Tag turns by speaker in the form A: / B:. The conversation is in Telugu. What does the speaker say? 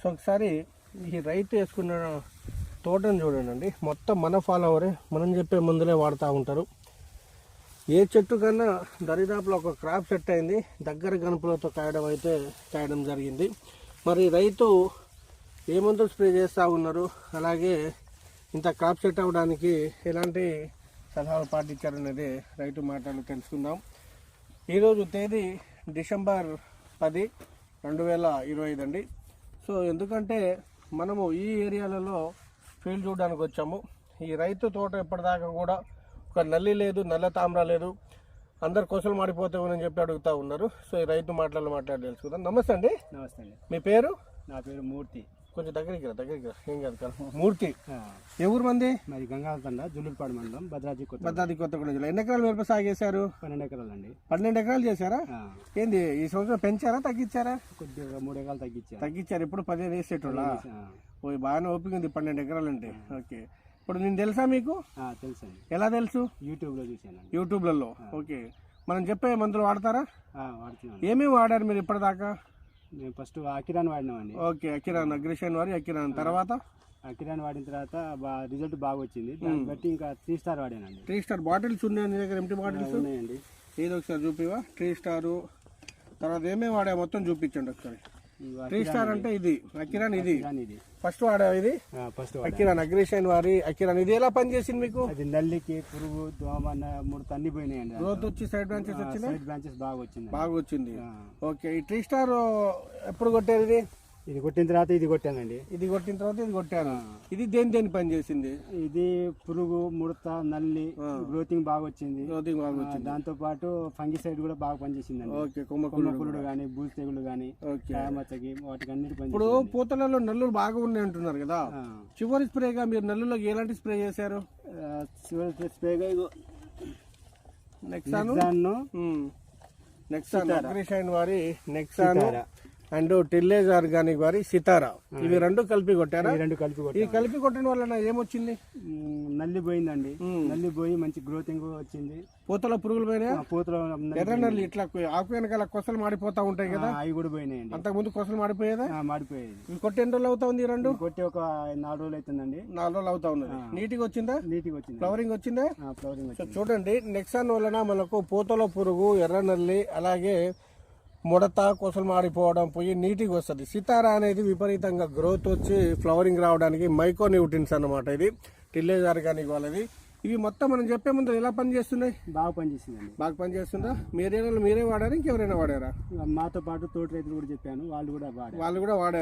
A: సో ఒకసారి ఈ రైతు వేసుకున్న తోటను చూడండి మొత్తం మన ఫాలోవరే మనం చెప్పే మందులే వాడుతూ ఉంటారు. ఏ చెట్టు కన్నా దరిదాపులో ఒక క్రాప్ సెట్ అయింది. దగ్గర గనుపులతో కాయడం అయితే కాయడం జరిగింది. మరి రైతు ఏ మందులు స్ప్రే చేస్తూ ఉన్నారు? అలాగే ఇంత క్రాప్ సెట్ అవ్వడానికి ఎలాంటి సలహాలు పాటించారనేది రైతు మాటలు తెలుసుకుందాం. ఈరోజు తేదీ డిసెంబర్ పది రెండు వేల ఇరవై ఐదు అండి. సో ఎందుకంటే మనము ఈ ఏరియాలలో ఫీల్డ్ చూడడానికి వచ్చాము. ఈ రైతు తోట ఎప్పటిదాకా కూడా ఒక నల్లి లేదు నల్ల తామ్ర లేదు. అందరు కొసలు మాడిపోతామని చెప్పి అడుగుతా ఉన్నారు. సో ఈ రైతు మాటలు మాట్లాడి తెలుసుకుందాం. నమస్తే అండి.
B: నమస్తే అండి.
A: మీ పేరు?
B: నా పేరు మూర్తి.
A: కొంచెం దగ్గరికి రా దగ్గరికి రా. ఏం కాదు కాదు. మూర్తి. ఏ ఊరు మంది?
B: మాది గంగాధర జుల్లుపాడు మండలం భద్రాద్రి కొత్త
A: భద్రాద్రి కొత్తగూడెం జిల్లా. ఎన్ని ఎకరాలు మిరప సాగు చేశారు?
B: పన్నెండు ఎకరాలు అండి
A: పన్నెండు ఎకరాలు చేశారా? ఏంది ఈ సంవత్సరం పెంచారా తగ్గించారా?
B: కొద్దిగా మూడు ఎకరాలు తగ్గించాను
A: తగ్గించారు. ఇప్పుడు పదిహేను వేసేటోళ్ళ? ఓ బాగానే ఓపిక ఉంది పన్నెండు ఎకరాలు అంటే ఓకే. ఇప్పుడు నేను తెలుసా మీకు?
B: ఆ, తెలుసండి.
A: ఎలా తెలుసు?
B: యూట్యూబ్లో చూశానండి.
A: యూట్యూబ్లలో. ఓకే. మనం చెప్పే మందులు వాడతారా? ఏమేమి వాడారు మీరు ఇప్పటిదాకా?
B: మేము ఫస్ట్ అకిరాన్ వాడినామండి.
A: ఓకే అకిరాన్ అగ్రిషన్ వారి అకిరాన్ తర్వాత?
B: అకిరాన్ వాడిన తర్వాత రిజల్ట్ బాగా వచ్చింది దాన్ని బట్టి ఇంకా త్రీ స్టార్ వాడానండి.
A: త్రీ స్టార్ బాటిల్స్ ఉన్నాయి నీ దగ్గర? ఎంటీ బాటిల్స్
B: ఉన్నాయండి.
A: ఏదో ఒకసారి చూపివా త్రీ స్టారు. తర్వాత ఏమేమి వాడా మొత్తం చూపించండి ఒకసారి. త్రీ స్టార్ అంటే ఇది. అకిరాన్ ఇది ఫస్ట్ వాడా ఇది.
B: ఫస్ట్
A: అకిరాన్ అగ్రిషన్ వారి అకిరాన్ ఇది ఎలా పనిచేసింది మీకు?
B: అది నల్లికి పురుగు దోమ ముడత అన్ని పోయినాయండి
A: గ్రోత్ వచ్చి సైడ్ బ్రాంచెస్ వచ్చింది
B: సైడ్ బ్రాంచెస్ బాగా వచ్చింది.
A: బాగా వచ్చింది. ఓకే ఈ త్రీ స్టార్ ఎప్పుడు కొట్టారు ఇది?
B: ఇది కొట్టిన తర్వాత ఇది కొట్టానండి.
A: ఇది కొట్టిన తర్వాత ఇది కొట్టాను? ఇది దేని దేని పని చేసింది?
B: ఇది పురుగు ముడత నల్లి గ్రోతింగ్ బాగా వచ్చింది.
A: గ్రోతింగ్ బాగా వచ్చింది.
B: దాంతో పాటు ఫంగిసైడ్ కూడా బాగా పనిచేసిందండి.
A: ఓకే కొమ్మకుళ్ళు
B: కొమ్మకులుడు కానీ బూజు తెగులు కానీ
A: ఓకే.
B: కాయమచ్చకి వాటికి అన్నిటి పని
A: ఇప్పుడు పూతలలో నల్లులు బాగా ఉన్నాయి అంటున్నారు కదా. చివరి స్ప్రేగా మీరు నల్లులోకి ఎలాంటి స్ప్రే చేశారు?
B: స్ప్రేగా
A: నెక్సాను?
B: దాన్ని
A: నెక్సాన్ అగ్రిషైన్ వారి నెక్సాను. అండ్ టిల్లేజ్ ఆర్గానిక్ వారి సితారా ఇవి రెండు కలిపి కొట్టారా?
B: ఈ రెండు కలిపి
A: ఈ
B: కొట్టి
A: కలిపి కొట్టడం వలన ఏమొచ్చింది?
B: నల్లి పోయిందండి. నల్లి పోయి మంచి గ్రోతింగ్ వచ్చింది.
A: పూతల పురుగులు పోయినాయా?
B: ఆ పూతలో
A: ఎర్ర నల్లి ఇట్లా ఆకు వెనకాల కొసలు మాడిపోతా ఉంటాయి కదా?
B: అవి కూడా పోయినాయండి.
A: అంతకు ముందు కొసలు మాడిపోయేదా?
B: మాడిపోయేది.
A: ఇవి కొట్టి ఎన్ని రోజులు అవుతా ఉంది ఈ రెండు?
B: కొట్టి ఒక నాలుగు రోజులు అవుతుందండి.
A: నాలుగు రోజులు అవుతా ఉన్నది. నీట్గా వచ్చిందా?
B: నీట్గా వచ్చింది.
A: ఫ్లవరింగ్ వచ్చిందా?
B: ఫ్లవరింగ్
A: చూడండి నెక్సాన్ వలన మనకు పూతల పురుగు ఎర్ర నల్లి అలాగే ముడత కొసలు మాడిపోవడం పోయి నీటికి వస్తుంది. సితారా అనేది విపరీతంగా గ్రోత్ వచ్చి ఫ్లవరింగ్ రావడానికి మైకో న్యూట్రిన్స్ అన్నమాట ఇది. టిల్లేజ్ ఆర్గానిక్ వాళ్ళది. ఇవి మొత్తం మనం చెప్పే ముందు ఎలా పనిచేస్తున్నాయి?
B: బాగా పనిచేసిందండి.
A: బాగా పనిచేస్తుందా? మీరేనా మీరే వాడారా? ఇంకెవరైనా వాడారా?
B: మాతో పాటు తోటి రైతులు కూడా చెప్పాను. వాళ్ళు కూడా వాడారు.
A: వాళ్ళు కూడా వాడారు.